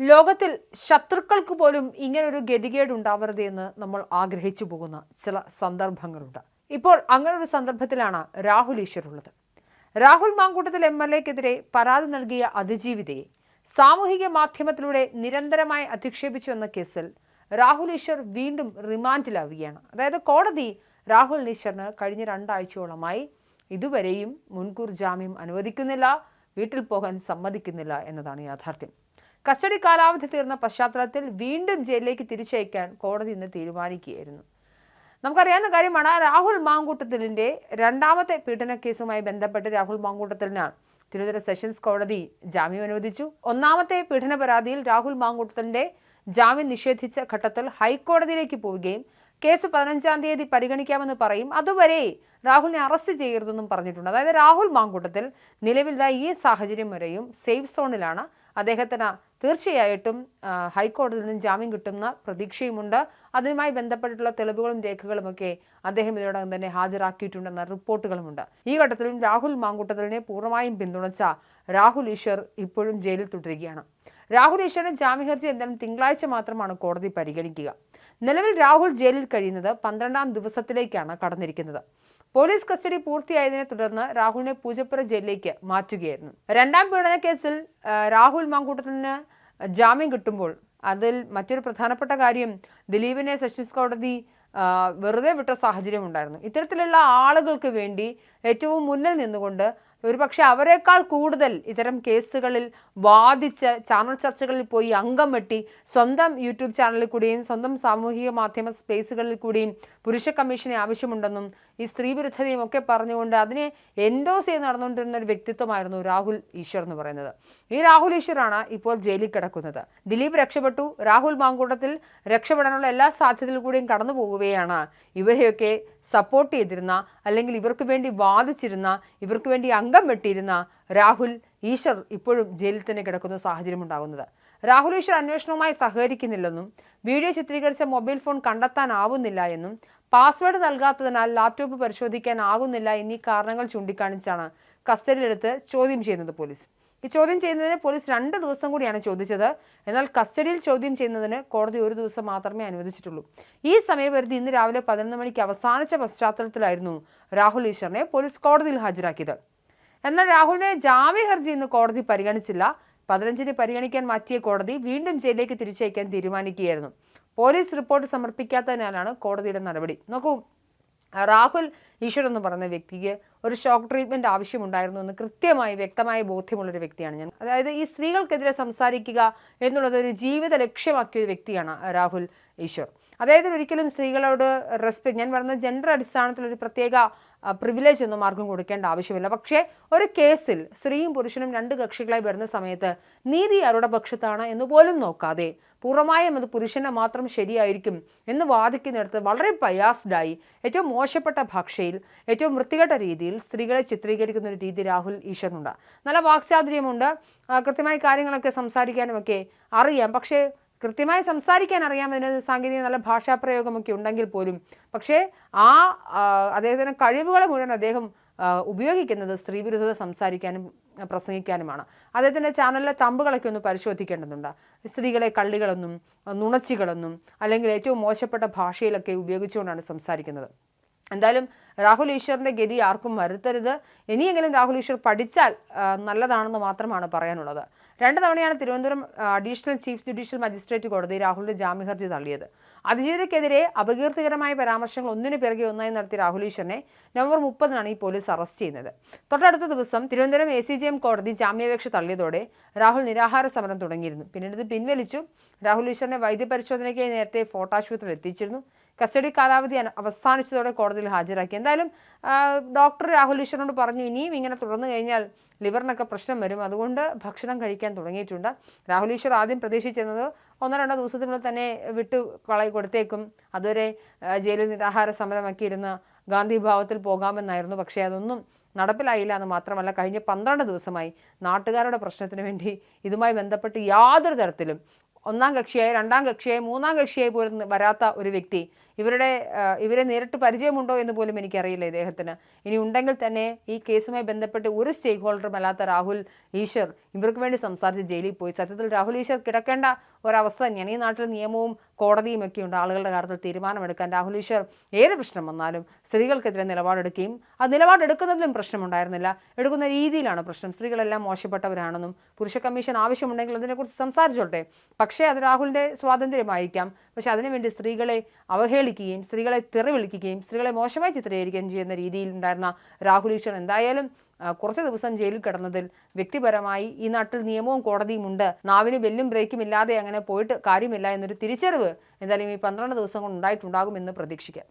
ലോകത്തിൽ ശത്രുക്കൾക്ക് പോലും ഇങ്ങനൊരു ഗതികേട് ഉണ്ടാവരുത് എന്ന് നമ്മൾ ആഗ്രഹിച്ചു പോകുന്ന ചില സന്ദർഭങ്ങളുണ്ട്. ഇപ്പോൾ അങ്ങനൊരു സന്ദർഭത്തിലാണ് രാഹുൽ ഈശ്വർ ഉള്ളത് രാഹുൽ മാങ്കൂട്ടത്തിൽ എം എൽ എക്കെതിരെ പരാതി നൽകിയ അതിജീവിതയെ സാമൂഹിക മാധ്യമത്തിലൂടെ നിരന്തരമായി അധിക്ഷേപിച്ചു എന്ന കേസിൽ രാഹുൽ ഈശ്വർ വീണ്ടും റിമാൻഡിലാവുകയാണ്. അതായത് കോടതി രാഹുൽ ഈശ്വറിന് കഴിഞ്ഞ രണ്ടാഴ്ചയോളമായി ഇതുവരെയും മുൻകൂർ ജാമ്യം അനുവദിക്കുന്നില്ല വീട്ടിൽ പോകാൻ സമ്മതിക്കുന്നില്ല എന്നതാണ് യാഥാർത്ഥ്യം. കസ്റ്റഡി കാലാവധി തീർന്ന പശ്ചാത്തലത്തിൽ വീണ്ടും ജയിലിലേക്ക് തിരിച്ചയക്കാൻ കോടതി ഇന്ന് തീരുമാനിക്കുകയായിരുന്നു. നമുക്കറിയാവുന്ന കാര്യമാണ് രാഹുൽ മാങ്കൂട്ടത്തിലിന്റെ രണ്ടാമത്തെ പീഡന കേസുമായി ബന്ധപ്പെട്ട് രാഹുൽ മാങ്കൂട്ടത്തിലിന് തിരുവനന്തപുരം സെഷൻസ് കോടതി ജാമ്യം അനുവദിച്ചു. ഒന്നാമത്തെ പീഡന പരാതിയിൽ രാഹുൽ മാങ്കൂട്ടത്തിന്റെ ജാമ്യം നിഷേധിച്ച ഘട്ടത്തിൽ ഹൈക്കോടതിയിലേക്ക് പോവുകയും കേസ് പതിനഞ്ചാം തീയതി പരിഗണിക്കാമെന്ന് പറയും. അതുവരെ രാഹുലിനെ അറസ്റ്റ് ചെയ്യരുതെന്നും പറഞ്ഞിട്ടുണ്ട്. അതായത് രാഹുൽ മാങ്കൂട്ടത്തിൽ നിലവിൽ ഈ സാഹചര്യം വരെയും സേഫ് സോണിലാണ്. അദ്ദേഹത്തിന് തീർച്ചയായിട്ടും ഹൈക്കോടതിയിൽ നിന്നും ജാമ്യം കിട്ടുന്ന പ്രതീക്ഷയുമുണ്ട്. അതുമായി ബന്ധപ്പെട്ടിട്ടുള്ള തെളിവുകളും രേഖകളുമൊക്കെ അദ്ദേഹം ഇതിനോടകം തന്നെ ഹാജരാക്കിയിട്ടുണ്ടെന്ന റിപ്പോർട്ടുകളുമുണ്ട്. ഈ ഘട്ടത്തിലും രാഹുൽ മാങ്കൂട്ടത്തിലിനെ പൂർണമായും പിന്തുണച്ച രാഹുൽ ഈശ്വർ ഇപ്പോഴും ജയിലിൽ തുടരുകയാണ്. രാഹുൽ ഈശ്വരൻ ജാമ്യ ഹർജി എന്തായാലും തിങ്കളാഴ്ച മാത്രമാണ് കോടതി പരിഗണിക്കുക. നിലവിൽ രാഹുൽ ജയിലിൽ കഴിയുന്നത് പന്ത്രണ്ടാം ദിവസത്തിലേക്കാണ് കടന്നിരിക്കുന്നത്. പോലീസ് കസ്റ്റഡി പൂർത്തിയായതിനെ തുടർന്ന് രാഹുലിനെ പൂജപ്പുര ജയിലിലേക്ക് മാറ്റുകയായിരുന്നു. രണ്ടാം പീഡന കേസിൽ രാഹുൽ മാങ്കൂട്ടത്തിന് ജാമ്യം കിട്ടുമ്പോൾ അതിൽ മറ്റൊരു പ്രധാനപ്പെട്ട കാര്യം ദിലീപിനെ സെഷൻസ് കോടതി വെറുതെ വിട്ട സാഹചര്യം ഉണ്ടായിരുന്നു ഇത്തരത്തിലുള്ള ആളുകൾക്ക് വേണ്ടി ഏറ്റവും മുന്നിൽ നിന്നുകൊണ്ട് ഒരുപക്ഷെ അവരെക്കാൾ കൂടുതൽ ഇത്തരം കേസുകളിൽ വാദിച്ച് ചാനൽ ചർച്ചകളിൽ പോയി അംഗം വെട്ടി സ്വന്തം യൂട്യൂബ് ചാനലിൽ കൂടിയും സ്വന്തം സാമൂഹിക മാധ്യമ സ്പേസുകളിൽ കൂടിയും പുരുഷ കമ്മീഷനെ ആവശ്യമുണ്ടെന്നും ഈ സ്ത്രീവിരുദ്ധതയും ഒക്കെ പറഞ്ഞുകൊണ്ട് അതിനെ എൻഡോസ് ചെയ്ത് നടന്നുകൊണ്ടിരുന്ന ഒരു വ്യക്തിത്വമായിരുന്നു രാഹുൽ ഈശ്വർ എന്ന് പറയുന്നത്. ഈ രാഹുൽ ഈശ്വറാണ് ഇപ്പോൾ ജയിലിൽ കിടക്കുന്നത്. ദിലീപ് രക്ഷപ്പെട്ടു. രാഹുൽ മാങ്കൂട്ടത്തിൽ രക്ഷപ്പെടാനുള്ള എല്ലാ സാധ്യതയിൽ കൂടിയും കടന്നു പോകുകയാണ്. ഇവരെയൊക്കെ സപ്പോർട്ട് ചെയ്തിരുന്ന അല്ലെങ്കിൽ ഇവർക്ക് വേണ്ടി വാദിച്ചിരുന്ന ഇവർക്ക് വേണ്ടി അംഗം വെട്ടിയിരുന്ന രാഹുൽ ഈശ്വർ ഇപ്പോഴും ജയിലിൽ തന്നെ കിടക്കുന്ന സാഹചര്യം ഉണ്ടാകുന്നത് രാഹുൽ ഈശ്വർ അന്വേഷണവുമായി സഹകരിക്കുന്നില്ലെന്നും വീഡിയോ ചിത്രീകരിച്ച മൊബൈൽ ഫോൺ കണ്ടെത്താനാവുന്നില്ല എന്നും പാസ്വേഡ് നൽകാത്തതിനാൽ ലാപ്ടോപ്പ് പരിശോധിക്കാനാകുന്നില്ല എന്നീ കാരണങ്ങൾ ചൂണ്ടിക്കാണിച്ചാണ് കസ്റ്റഡിയിലെടുത്ത് ചോദ്യം ചെയ്യുന്നത് പോലീസ്. ഈ ചോദ്യം ചെയ്യുന്നതിന് പോലീസ് രണ്ട് ദിവസം കൂടിയാണ് ചോദിച്ചത്. എന്നാൽ കസ്റ്റഡിയിൽ ചോദ്യം ചെയ്യുന്നതിന് കോടതി ഒരു ദിവസം മാത്രമേ അനുവദിച്ചിട്ടുള്ളൂ. ഈ സമയപരിധി ഇന്ന് രാവിലെ പതിനൊന്ന് മണിക്ക് അവസാനിച്ച പശ്ചാത്തലത്തിലായിരുന്നു രാഹുൽ ഈശ്വറിനെ പോലീസ് കോടതിയിൽ ഹാജരാക്കിയത്. എന്നാൽ രാഹുലിന്റെ ജാമ്യ ഹർജി ഇന്ന് കോടതി പരിഗണിച്ചില്ല. പതിനഞ്ചിന് പരിഗണിക്കാൻ മാറ്റിയ കോടതി വീണ്ടും ജയിലിലേക്ക് തിരിച്ചയക്കാൻ തീരുമാനിക്കുകയായിരുന്നു. പോലീസ് റിപ്പോർട്ട് സമർപ്പിക്കാത്തതിനാലാണ് കോടതിയുടെ നടപടി. നോക്കൂ രാഹുൽ ഈശ്വർ എന്ന് പറയുന്ന വ്യക്തിക്ക് ഒരു ഷോക്ക് ട്രീറ്റ്മെന്റ് ആവശ്യമുണ്ടായിരുന്നു എന്ന് കൃത്യമായി വ്യക്തമായ ബോധ്യമുള്ളൊരു വ്യക്തിയാണ് ഞാൻ. അതായത് ഈ സ്ത്രീകൾക്കെതിരെ സംസാരിക്കുക എന്നുള്ളത് ഒരു ജീവിത ലക്ഷ്യമാക്കിയ ഒരു വ്യക്തിയാണ് രാഹുൽ ഈശ്വർ. അദ്ദേഹത്തിന് ഒരിക്കലും സ്ത്രീകളോട് റെസ്പെക്ട് ഞാൻ പറയുന്നത് ജെൻഡർ അടിസ്ഥാനത്തിൽ ഒരു പ്രത്യേക പ്രിവിലേജ് ഒന്നും ആർക്കും കൊടുക്കേണ്ട ആവശ്യമില്ല. പക്ഷേ ഒരു കേസിൽ സ്ത്രീയും പുരുഷനും രണ്ട് കക്ഷികളായി വരുന്ന സമയത്ത് നീതി ആരുടെ പക്ഷത്താണ് എന്ന് പോലും നോക്കാതെ പൂർണമായും അത് പുരുഷനെ മാത്രം ശരിയായിരിക്കും എന്ന് വാദിക്കുന്നിടത്ത് വളരെ പയാസ്ഡായി ഏറ്റവും മോശപ്പെട്ട ഭാഷയിൽ ഏറ്റവും വൃത്തികെട്ട രീതിയിൽ സ്ത്രീകളെ ചിത്രീകരിക്കുന്ന ഒരു രീതി രാഹുൽ ഈശ്വറിനുണ്ട് നല്ല വാക്ചാതുര്യമുണ്ട്. കൃത്യമായി കാര്യങ്ങളൊക്കെ സംസാരിക്കാനുമൊക്കെ അറിയാം. പക്ഷേ കൃത്യമായി സംസാരിക്കാൻ അറിയാം. അതിന് സാങ്കേതിക നല്ല ഭാഷാപ്രയോഗമൊക്കെ ഉണ്ടെങ്കിൽ പോലും. പക്ഷേ ആ അദ്ദേഹത്തിന്റെ കഴിവുകളെ മുഴുവൻ അദ്ദേഹം ഉപയോഗിക്കുന്നത് സ്ത്രീവിരുദ്ധത സംസാരിക്കാനും പ്രസംഗിക്കാനുമാണ്. അദ്ദേഹത്തിന്റെ ചാനലിലെ തമ്പുകളൊക്കെ ഒന്ന് പരിശോധിക്കേണ്ടതുണ്ട്. സ്ത്രീകളെ കള്ളികളെന്നും നുണച്ചികളെന്നും അല്ലെങ്കിൽ ഏറ്റവും മോശപ്പെട്ട ഭാഷയിലൊക്കെ ഉപയോഗിച്ചുകൊണ്ടാണ് സംസാരിക്കുന്നത്. എന്തായാലും രാഹുൽ ഈശ്വറിന്റെ ഗതി ആർക്കും വരുത്തരുത്. ഇനിയെങ്കിലും രാഹുൽ ഈശ്വർ പഠിച്ചാൽ നല്ലതാണെന്ന് മാത്രമാണ് പറയാനുള്ളത്. രണ്ട് തവണയാണ് Thiruvananthapuram additional chief judicial magistrate കോടതി രാഹുലിന്റെ ജാമ്യ ഹർജി തള്ളിയത്. അതിജീവിതയ്ക്കെതിരെ അപകീർത്തികരമായ പരാമർശങ്ങൾ ഒന്നിനു പിറകെ ഒന്നായി നടത്തിയ രാഹുൽ ഈശ്വറിനെ നവംബർ മുപ്പതിനാണ് ഈ പോലീസ് അറസ്റ്റ് ചെയ്യുന്നത്. തൊട്ടടുത്ത ദിവസം Thiruvananthapuram A C J M കോടതി ജാമ്യാപേക്ഷ തള്ളിയതോടെ രാഹുൽ നിരാഹാര സമരം തുടങ്ങിയിരുന്നു. പിന്നീട് ഇത് പിൻവലിച്ചു. രാഹുൽ ഈശ്വറിനെ വൈദ്യപരിശോധനയ്ക്കായി നേരത്തെ ഫോർട്ടാശുപത്രിയിൽ എത്തിച്ചിരുന്നു. കസ്റ്റഡി കാലാവധി അവസാനിച്ചതോടെ കോടതിയിൽ ഹാജരാക്കി. എന്തായാലും ഡോക്ടർ രാഹുൽ ഈശ്വറിനോട് പറഞ്ഞു ഇനിയും ഇങ്ങനെ തുടർന്നു കഴിഞ്ഞാൽ ലിവറിനൊക്കെ പ്രശ്നം വരും. അതുകൊണ്ട് ഭക്ഷണം കഴിക്കാൻ തുടങ്ങിയിട്ടുണ്ട്. രാഹുൽ ഈശ്വർ ആദ്യം പ്രതീക്ഷിച്ചിരുന്നത് ഒന്നോ രണ്ടോ ദിവസത്തിനുള്ളിൽ തന്നെ വിട്ടു കളയി കൊടുത്തേക്കും. അതുവരെ ജയിലിൽ നിരാഹാര സമരമാക്കിയിരുന്ന ഗാന്ധി ഭാവത്തിൽ പോകാമെന്നായിരുന്നു. പക്ഷേ അതൊന്നും നടപ്പിലായില്ല എന്ന് മാത്രമല്ല കഴിഞ്ഞ പന്ത്രണ്ട് ദിവസമായി നാട്ടുകാരുടെ പ്രശ്നത്തിന് വേണ്ടി ഇതുമായി ബന്ധപ്പെട്ട് യാതൊരു തരത്തിലും ഒന്നാം കക്ഷിയായി രണ്ടാം കക്ഷിയായി മൂന്നാം കക്ഷിയായി പോലും വരാത്ത ഒരു വ്യക്തി. ഇവരുടെ ഇവരെ നേരിട്ട് പരിചയമുണ്ടോ എന്ന് പോലും എനിക്കറിയില്ല ഇദ്ദേഹത്തിന്. ഇനി ഉണ്ടെങ്കിൽ തന്നെ ഈ കേസുമായി ബന്ധപ്പെട്ട് ഒരു സ്റ്റേക്ക് ഹോൾഡറും അല്ലാത്ത രാഹുൽ ഈശ്വർ ഇവർക്ക് വേണ്ടി സംസാരിച്ച് ജയിലിൽ പോയി. സത്യത്തിൽ രാഹുൽ ഈശ്വർ കിടക്കേണ്ട ഒരവസ്ഥ തന്നെയാണ്. ഈ നാട്ടിൽ നിയമവും കോടതിയും ഒക്കെ ഉണ്ട്. ആളുകളുടെ കാര്യത്തിൽ തീരുമാനമെടുക്കാൻ രാഹുൽ ഈശ്വർ ഏത് പ്രശ്നം വന്നാലും സ്ത്രീകൾക്കെതിരെ നിലപാടെടുക്കുകയും ആ നിലപാടെടുക്കുന്നതിലും പ്രശ്നമുണ്ടായിരുന്നില്ല. എടുക്കുന്ന രീതിയിലാണ് പ്രശ്നം. സ്ത്രീകളെല്ലാം മോശപ്പെട്ടവരാണെന്നും പുരുഷ കമ്മീഷൻ ആവശ്യമുണ്ടെങ്കിൽ അതിനെക്കുറിച്ച് സംസാരിച്ചോട്ടെ. പക്ഷേ അത് രാഹുലിന്റെ സ്വാതന്ത്ര്യമായിരിക്കാം. പക്ഷെ അതിനുവേണ്ടി സ്ത്രീകളെ അവഹേളിക്കുകയും സ്ത്രീകളെ തെറി വിളിക്കുകയും സ്ത്രീകളെ മോശമായി ചിത്രീകരിക്കുകയും ചെയ്യുന്ന രീതിയിലുണ്ടായിരുന്ന രാഹുൽ ഈശ്വർ എന്തായാലും കുറച്ച് ദിവസം ജയിലിൽ കിടന്നതിൽ വ്യക്തിപരമായി ഈ നാട്ടിൽ നിയമവും കോടതിയും ഉണ്ട്. നാവിന് ബെല്ലും ബ്രേക്കും ഇല്ലാതെ അങ്ങനെ പോയിട്ട് കാര്യമില്ല എന്നൊരു തിരിച്ചറിവ് എന്തായാലും ഈ പന്ത്രണ്ട് ദിവസം കൊണ്ട് ഉണ്ടായിട്ടുണ്ടാകുമെന്ന് പ്രതീക്ഷിക്കാം.